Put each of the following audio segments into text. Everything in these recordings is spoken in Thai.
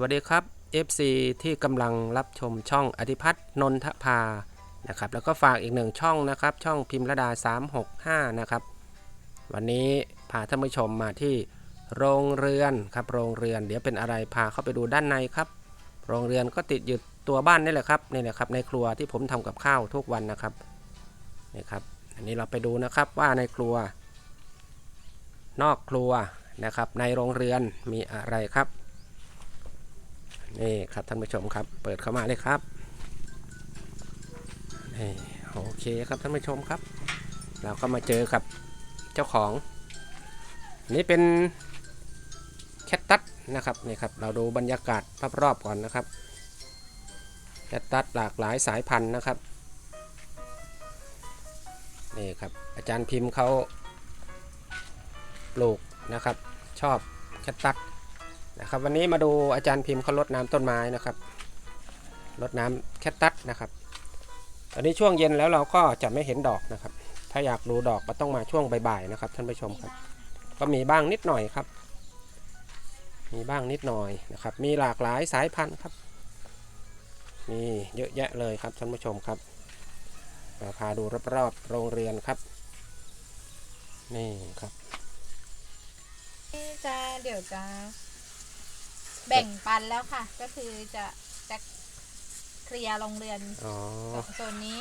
วัสดีครับ FC ที่กำลังรับชมช่องอธิพัฒน์นนทภานะครับแล้วก็ฝากอีกหนึ่งช่องนะครับ ช่องพิมพ์ระดา 365 นะครับ วันนี้พาท่านผู้ชมมาที่โรงเรือนครับโรงเรือน เดี๋ยวเป็นอะไรพาเข้าไปดูด้านในครับ โรงเรือนก็ติดอยู่ตัวบ้านนี่แหละครับนี่แหละครับในครัวที่ผมทำกับข้าวทุกวันนะครับนี่ครับอันนี้เราไปดูนะครับว่าในครัว นอกครัวนะครับ ในโรงเรือนมีอะไรครับ นี่ครับท่านผู้ชมครับ เปิดเข้ามาเลยครับนี่โอเคครับท่านผู้ชมครับ เราก็มาเจอกับเจ้าของ นี่เป็นแคตตัสนะครับนี่ครับเราดูบรรยากาศรอบๆก่อนนะครับแคตตัสหลากหลายสายพันธุ์นะครับนี่ครับอาจารย์พิมพ์เขาปลูกนะครับ ชอบแคตตัส นะครับวันนี้มาดูอาจารย์พิมพ์เขาลดน้ำต้นไม้นะครับลดน้ำแคตตัสนะครับตอนนี้ช่วงเย็นแล้วเราก็จะไม่เห็นดอกนะครับ ถ้าอยากดูดอกก็ต้องมาช่วงบ่ายๆนะครับ ท่านผู้ชมครับ ก็มีบ้างนิดหน่อยครับ มีบ้างนิดหน่อยนะครับ มีหลากหลายสายพันธุ์ครับ มีเยอะแยะเลยครับท่านผู้ชมครับมาพาดูรอบๆโรงเรียนครับ นี่ครับนี่จะเดี๋ยวจะ แบ่งปันแล้วค่ะ ก็คือจะจะเคลียร์โรงเรือนอ๋อ โซนนี้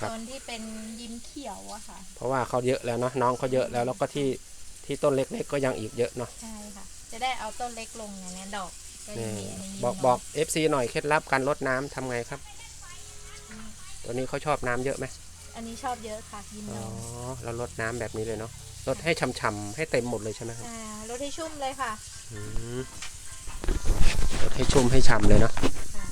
ครับ โซนที่เป็นยิ้มเขียวอะค่ะ เพราะว่าเขาเยอะแล้วเนาะน้องเขาเยอะแล้วแล้วก็ที่ที่ต้นเล็กๆก็ยังอีกเยอะเนาะใช่ค่ะ จะได้เอาต้นเล็กลงอย่างนี้ยดอกก็ยันี่งมีอันนี้บอกน้ยบอก FC หน่อยเคล็ดลับการลดน้ำทำไงครับ ตัวนี้เขาชอบน้ำเยอะไหมอันนี้ชอบเยอะค่ะยิ้มอ๋นอมเราลดน้ำแบบนี้เลยเนาะลดให้ช่ำๆให้เต็มหมดเลยใช่ไหมครับอ่ารดให้ชุ่มเลยค่ะ อืม ลดให้ชุ่มให้ฉ่ำเลยเนาะค่ะ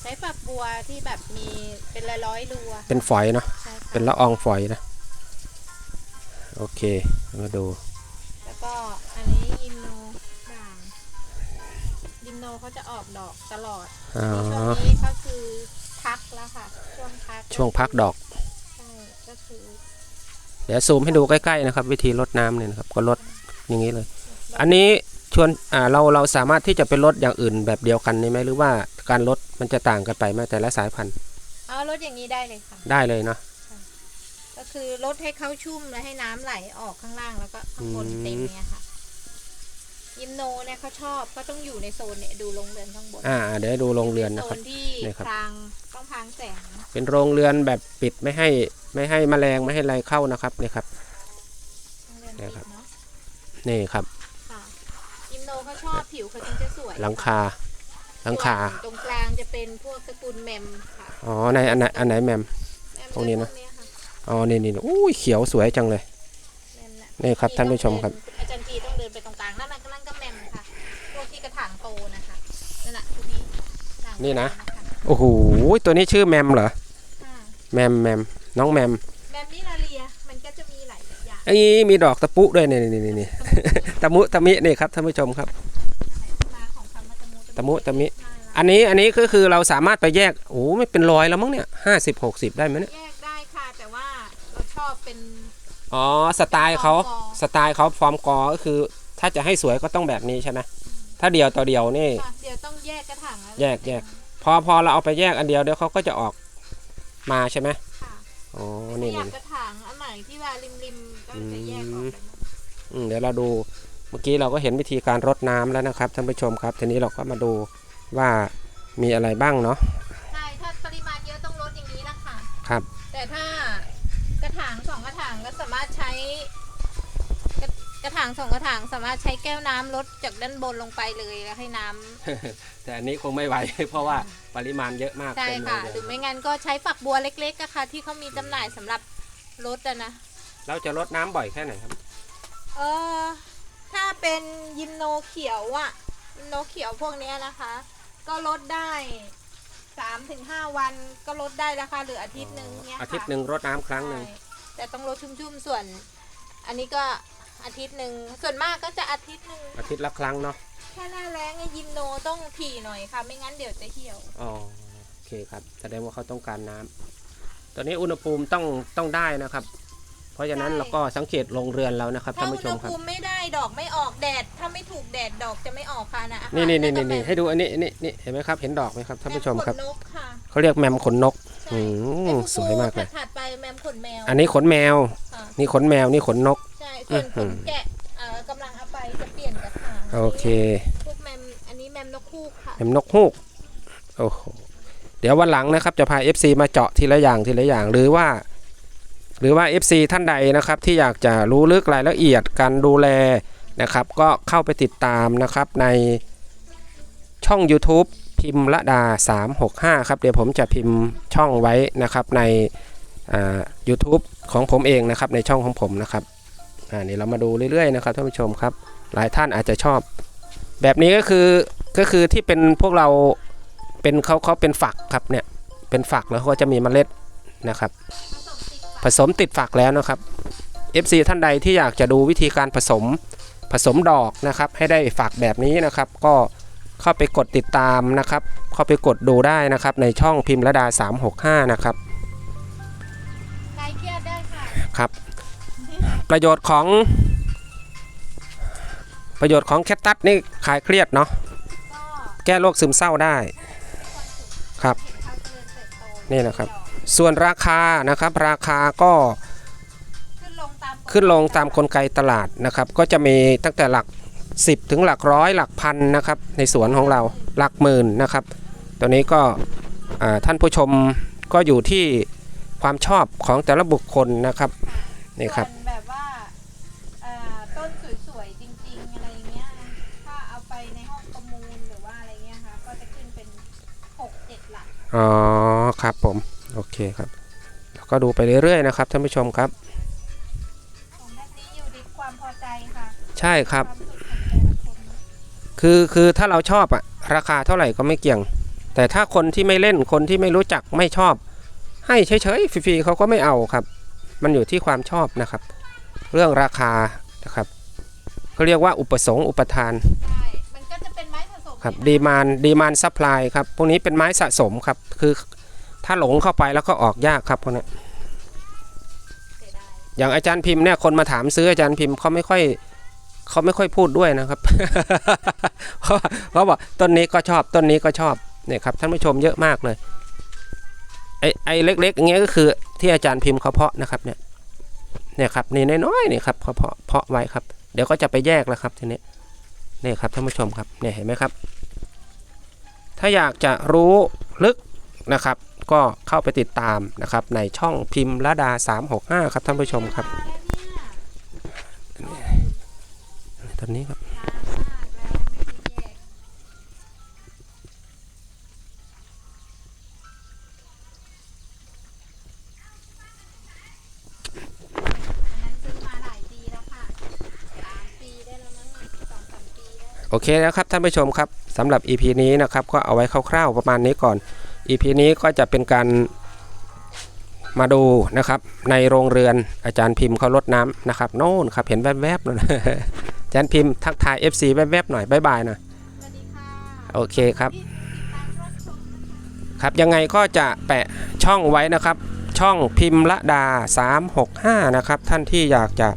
ใช้ฝักบัวที่แบบมีเป็นร้อยๆรูอะเป็นฝอยเนาะใช่ค่ะเป็นละอองฝอยนะ โอเคมาดูแล้วก็อันนี้ยิมโนด่างยิมโนเขาจะออกดอกตลอดอ๋อช่วงนี้ก็คือพักแล้วค่ะ ช่วงพักช่วงพักดอก ใช่ก็คือเดี๋ยวซูมให้ดูใกล้ๆนะครับ วิธีลดน้ำเนี่ยนะครับ ก็ลดอย่างนี้เลย อันนี้ ชวนอ่าเราเราสามารถที่จะไปลดอย่างอื่นแบบเดียวกันนี่ไหมหรือว่าการลดมันจะต่างกันไปไหมแต่ละสายพันธุ์เอารถอย่างนี้ได้เลยค่ะ ได้เลยเนาะก็คือลดให้เขาชุ่มแล้วให้น้ำไหลออกข้างล่างแล้วก็ข้างบนอืมเต็มเนี่ยค่ะ ยิมโนเนี่ยเขาชอบก็ต้องอยู่ในโซนเนี่ยดูโรงเรือนข้างบนอ่าเดี๋ยวให้ดูโรงเรือนนะคโซรับนที่นี่ครับ พรางต้องพรางแสง เป็นโรงเรือนแบบปิดไม่ให้ไม่ให้แมลงไม่ให้อะไรเข้านะครับนี่ครับ โรงเรือนเนี่ปิยดครับเนาะนี่ครับ ค่ะยิมโนเขา ชอบผิวเขาจึงจะสวยหลังคาหลังคา ส่วนตรงกลางจะเป็นพวกตระกูลแมมค่ะอ๋อในอันไหนอันไหนแมม แมมพวกนี้นะ จพค่อ๋อนี่นี่อุ้ยเขียวสวยจังเลย แมมน่ะนี่ครับท่านผู้ชมครับ อาจารย์ทีต้องเดินไปตรงกลางนั่นน่ะนั่นก็แมมค่ะพวกที่กระถางโตนะคะนั่นแหละตัวนี้กระถางโตนี่นะคโอ้โหตัวนี้ชื่อแมมเหรอค่ะแมมแมมน้องแมมแมมมิลาเรียมันก็จะมีหลายอย่าง ไอ้มีดอกตะปุด้วยนี่นี่นี่นี่ ตะมุตะมินี่ครับท่านผู้ชมครับ มาของคำว่า ตะมุตะมุตะมิน่ารักอันนี้อันนี้ก็คือเราสามารถไปแยกโอ้ไม่เป็นร้อยแล้วมั้งเนี่ยห้าสิบหกสิบได้ไหมเนี่ยแยกได้ค่ะแต่ว่าเราชอบเป็น อ๋อสไตล์เขาฟอร์มกอ สไตล์เขาฟอร์มกอก็คือ ถ้าจะให้สวยก็ต้องแบบนี้ใช่ไหมถ้าเดียวต่อเดียวนี่ ค่ะเดี๋ยวต้องแยกกระถางล้วแยกแยกพอพอเราเอาไปแยกอันเดียวเดี๋ยวเขาก็จะออกมาใช่ไหมค่ะอ๋อถ้านี่อยากนี่กระถางอันไหนที่ว่าริมๆก็จะแยกออกไปหมดอืมเดี๋ยวเราดู เมื่อกี้เราก็เห็นวิธีการรดน้ำแล้วนะครับท่านผู้ชมครับ ทีนี้เราก็มาดูว่ามีอะไรบ้างเนาะใช่ถ้าปริมาณเยอะต้องลดอย่างนี้นะคะครับ แต่ถ้ากระถางสองกระถางก็สามารถใช้ กระกระถางสองกระถางสามารถใช้แก้วน้ำลดจากด้านบนลงไปเลยแล้วให้น้ำแต่อันนี้คงไม่ไหวเพราะว่าปริมาณเยอะมากใช่เต็มเลค่ะหยรือไม่งั้นก็ใช้ฝักบัวเล็กๆอะค่ะที่เขามีจำหน่ายสำหรับลดอะนะเราจะรดน้ำบ่อยแค่ไหนครับเออถ้า เป็นยิมโนเขียวอะยิมโนเขียวพวกเนี้ยนะคะ ก็ลดได้สามถึงห้าวันก็ลดได้ราคาเหลืออาทิตย์หนึ่งเนี้ยค่ะอาทิตย์หนึ่งรดน้ำครั้งหนึ่ง ใช่แต่ต้องลดชุ่มๆส่วน อันนี้ก็อาทิตย์หนึ่งส่วนมากก็จะอาทิตย์หนึ่งอาทิตย์ละครั้งเนาะแค่หน้าแรงไอ้ยิมโนต้องถี่หน่อยค่ะ ไม่งั้นเดี๋ยวจะเหี่ยว อ๋อโอเคครับ แสดงว่าเขาต้องการน้ำตอนนี้อุณหภูมิต้องต้องได้นะครับ เพราะฉะนั้นใช่เราก็สังเกตโรงเรือนเรานะครับถ้าท่านอุผู้ณชหมครับภูมิไม่ได้ดอกไม่ออกแดด ถ้าไม่ถูกแดดดอกจะไม่ออกค่ะนะอาหารนี่นี่นี่ก็นี่จะให้ดูอันนี้อันนี้นี่เห็นไหมครับ เห็นดอกไหมครับท่านผู้ชมครับแมขนนกค่ะเขาเรียกแมมขนนกใช่อืมไอ้ฟูๆสวยมากเลย ถัดๆไปแมมขนแมวอันนี้ขนแมว ค่ะ นี่ขนแมวนี่ขนนก ใช่ ส่วนขอื้นอหือแกะเอ่อกำลังเอาไปจะเปลี่ยนกระถางโอเคพวกแมม อันนี้แมมนกคูกค่ะ แมมนกฮูกโอ้โหเดี๋ยววันหลังนะครับจะพา FC มาเจาะทีละอย่างทีละอย่างหรือว่า หรือว่า FC ท่านใดนะครับที่อยากจะรู้ลึกรายละเอียดการดูแลนะครับ ก็เข้าไปติดตามนะครับในช่อง YouTube พิมพ์ละดา 365 ครับ เดี๋ยวผมจะพิมพ์ช่องไว้นะครับใน YouTube ของผมเองนะครับในช่องของผมนะครับอ่านี่เรามาดูเรื่อยๆนะครับท่านผู้ชมครับ หลายท่านอาจจะชอบ แบบนี้ก็คือก็คือที่เป็นพวกเราเป็นเขาเขาเป็นฝักครับเนี่ยเป็นฝักแล้วก็จะมีเมล็ดนะครับ ผสมติดฝาผสมติดฝักแล้วนะครับ FC ท่านใดที่อยากจะดูวิธีการผสมผสมดอกนะครับ ให้ได้ฝักแบบนี้นะครับ ก็เข้าไปกดติดตามนะครับ เข้าไปกดดูได้นะครับ ในช่องพิมพ์ระดา 365 นะครับคลายเครียดได้ค่ะครับ ประโยชน์ของประโยชน์ของแคตตัสนี่คลายเครียดเนาะก็แก้โรคซึมเศร้าได้ครับเห็นเขาเจริญเติบโตนี่นะครับ ส่วนราคานะครับราคาก็ขึ้นลงตามขึ้นลงตามกลไกตลาดนะครับ ก็จะมีตั้งแต่หลัก 10 ถึงหลักร้อยหลักพันนะครับ ในสวนของเราหลักหมื่นนะครับตัวนี้ก็อ่าท่านผู้ชมก็อยู่ที่ความชอบของแต่ละบุคคลนะครับนี่ครับส่วนแบบว่าเอ่อต้นสวยๆจริงๆอะไรเงี้ยถ้าเอาไปในห้องประมูลหรือว่าอะไรเงี้ยค่ะก็จะขึ้นเป็นหกเจ็ดหลักอ๋อ ครับผม โอเคครับ แล้วก็ดูไปเรื่อยๆนะครับท่านผู้ชมครับของแบบนี้อยู่ที่ความพอใจค่ะใช่ครับความสุขของแต่ละคนคือคือถ้าเราชอบอะราคาเท่าไหร่ก็ไม่เกี่ยง แต่ถ้าคนที่ไม่เล่นคนที่ไม่รู้จักไม่ชอบ ให้เฉยๆฟรีๆเขาก็ไม่เอาครับ มันอยู่ที่ความชอบนะครับ เรื่องราคานะครับเขาเรียกว่าอุปสงค์อุปทานใช่มันก็จะเป็นไม้ผสมครับเนี่ยดีมานดีมานซัพพลายครับพวกนี้เป็นไม้สะสมครับ คือ ถ้าหลงเข้าไปแล้วก็ออกยากครับพวกนี้เสียดายอย่างอาจารย์พิมพ์เนี่ยคนมาถามซื้ออาจารย์พิมพ์เขาไม่ค่อยเขาไม่ค่อยพูดด้วยนะครับเพราะเขาบอกต้นนี้ก็ชอบต้นนี้ก็ชอบเนี่ยครับท่านผู้ชมเยอะมากเลยไอ้ไอ้เล็กๆอย่างเงี้ยก็คือที่อาจารย์พิมพ์เขาเพาะนะครับเนี่ยเนี่ยครับนี่น้อยๆนี่ครับเขาเพาะเพาะไว้ครับ เดี๋ยวก็จะไปแยกแล้วครับทีนี้เนี่ยครับท่านผู้ชมครับเนี่ยเห็นไหมครับ ถ้าอยากจะรู้ลึกนะครับ ก็เข้าไปติดตามนะครับในช่องพิมพ์ระดา 365 ครับท่านผู้ชมครับมาแล้วเนี่ยตอนนี้ครับช้ามากแล้วไม่ได้แยกอันนั้นซื้อมาหลายปีแล้วค่ะสามปีได้แล้วมั้งสองสามปีได้โอเคนะครับท่านผู้ชมครับสำหรับ EP นี้นะครับก็เอาไว้คร่าวๆประมาณนี้ก่อน EP นี้ก็จะเป็นการมาดูนะครับ ในโรงเรือนอาจารย์พิมพ์เขาลดน้ำนะครับโน่นครับเห็นแวบๆนั่นอาจารย์พิมพ์ทักทาย FC แวบๆหน่อยบายบายหน่อยสวัสดีค่ะโอเคครับที่ตามรถชมนะคะครับยังไงก็จะแปะช่องไว้นะครับ ช่องพิมพ์ละดา 365 นะครับ ท่านที่อยากจะ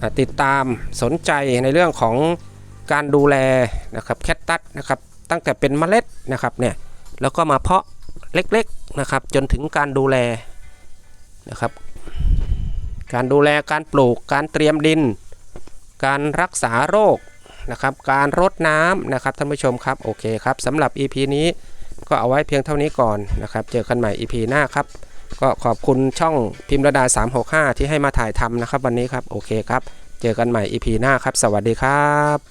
อ่าติดตามสนใจในเรื่องของการดูแลนะครับแคตตัสนะครับ ตั้งแต่เป็นเมล็ดนะครับเนี่ย แล้วก็มาเพาะเล็กๆนะครับ จนถึงการดูแลนะครับ การดูแลการปลูก การเตรียมดิน การรักษาโรคนะครับ การรดน้ำนะครับท่านผู้ชมครับโอเคครับสำหรับ EP นี้ก็เอาไว้เพียงเท่านี้ก่อนนะครับ เจอกันใหม่ EP หน้าครับ ก็ขอบคุณช่องพิมพ์ระดา 365 ที่ให้มาถ่ายทำนะครับ วันนี้ครับโอเคครับ เจอกันใหม่ EP หน้าครับ สวัสดีครับ